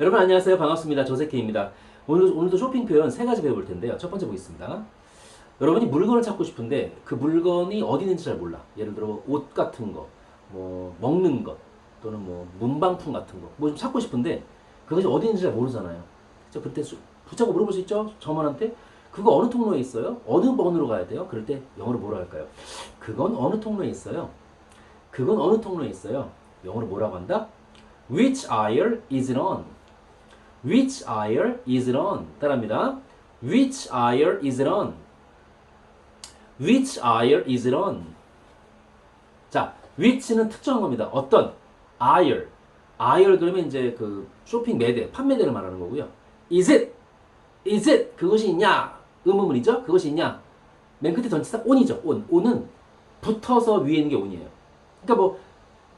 여러분 안녕하세요. 반갑습니다. 조세케입니다. 오늘, 오늘도 쇼핑 표현 세 가지 배워볼 텐데요. 첫 번째 보겠습니다. 여러분이 물건을 찾고 싶은데 그 물건이 어디 있는지 잘 몰라. 예를 들어 옷 같은 거, 뭐 먹는 것, 또는 뭐 문방품 같은 거, 뭐 좀 찾고 싶은데 그것이 어디 있는지 잘 모르잖아요. 그래서 그때 수- 붙잡고 물어볼 수 있죠? 점원한테 그거 어느 통로에 있어요? 어느 번호로 가야 돼요? 그럴 때 영어로 뭐라 할까요? 그건 어느 통로에 있어요? 그건 어느 통로에 있어요? 영어로 뭐라고 한다? Which aisle is it on? Which aisle is it on? 따라합니다. Which aisle is it on? Which aisle is it on? 자, which는 특정한 겁니다. 어떤 aisle, aisle 그러면 이제 그 쇼핑 매대, 판매대를 말하는 거고요. Is it? Is it? 그것이 있냐? 의문문이죠. 그것이 있냐? 맨 끝에 전치사 on이죠. on. on은 붙어서 위에 있는 게 on이에요. 그러니까 뭐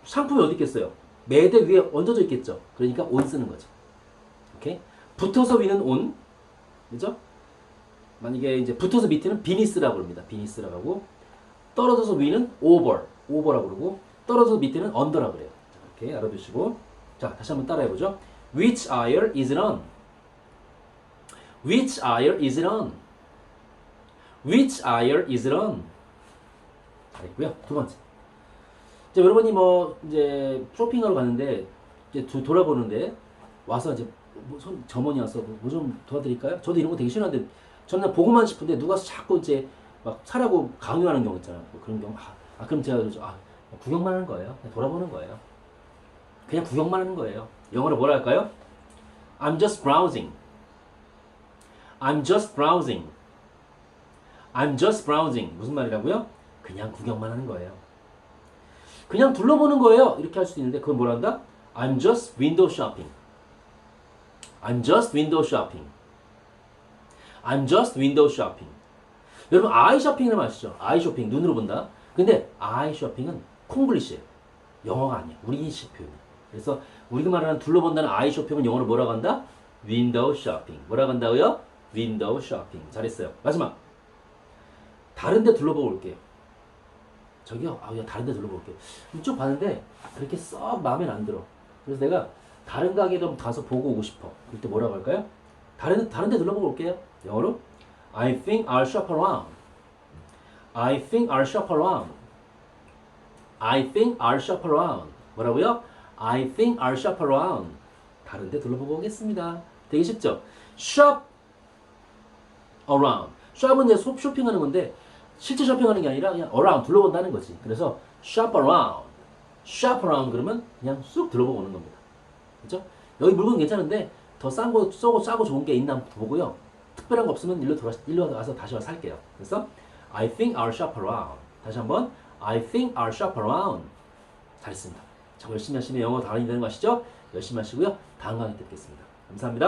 상품이 어디 있겠어요? 매대 위에 얹어져 있겠죠. 그러니까 on 쓰는 거죠. 오케이? 붙어서 위는 on. 그죠? 만약에 이제 붙어서 밑에는 비니스라고 합니다. 비니스라고 하고 떨어져서 위는 over. over라고 그러고 떨어져서 밑에는 under라고 그래요. 자, 이렇게 알아두시고 자, 다시 한번 따라해 보죠. Which aisle is it on? Which aisle is it on? Which aisle is it on? 잘했고요. 두 번째. 이제 여러분이 뭐 이제 쇼핑하러 갔는데 이제 두- 돌아보는데 와서 이제 뭐 손, 점원이 와서 뭐 좀 도와드릴까요? 저도 이런 거 되게 싫어하는데 저는 보고만 싶은데 누가 자꾸 이제 막 사라고 강요하는 경우 있잖아요. 뭐 그런 경우 아, 아, 그럼 제가 그러죠. 아 구경만 하는 거예요. 돌아보는 거예요. 그냥 구경만 하는 거예요. 영어로 뭐라 할까요? I'm just browsing. I'm just browsing. I'm just browsing. 무슨 말이라고요? 그냥 구경만 하는 거예요. 그냥 둘러보는 거예요. 이렇게 할 수도 있는데 그건 뭐라 한다? I'm just window shopping. I'm just window shopping. I'm just window shopping. 여러분 아이 쇼핑이라는 아시죠? 아이 쇼핑 눈으로 본다. 근데 아이 쇼핑은 콩글리시예요. 영어가 아니야. 우리식 표현. 그래서 우리가 말하는 둘러본다는 아이 쇼핑은 영어로 뭐라고 한다? 윈도우 쇼핑. 뭐라고 한다고요? 윈도우 쇼핑. 잘했어요. 마지막. 다른 데 둘러보고 올게요. 저기요, 아, 야, 다른 데 둘러보고 올게요. 이쪽 봤는데 그렇게 썩 마음에 안 들어. 그래서 내가 다른 가게도 가서 보고 오고 싶어. 그럴 때 뭐라고 할까요? 다른, 다른 데 둘러보고 올게요. 영어로. I think I'll shop around. I think I'll shop around. I think I'll shop around. 뭐라고요? I think I'll shop around. 다른 데 둘러보고 오겠습니다. 되게 쉽죠? shop around. shop은 이제 쇼- 쇼핑하는 건데 실제 쇼핑하는 게 아니라 그냥 around 둘러본다는 거지. 그래서 shop around. shop around 그러면 그냥 쑥 둘러보고 오는 겁니다. 그죠? 여기 물건 괜찮은데 더 싼 거, 싸고, 싸고 좋은 게 있나 보고요. 특별한 거 없으면 일로 돌아, 일로 와서 다시 와서 살게요. 그래서 I think I'll shop around. 다시 한번 I think I'll shop around. 잘했습니다. 자, 열심히 하시면 영어 되는 거 아시죠? 열심히 하시고요. 다음 강의 때 뵙겠습니다. 감사합니다.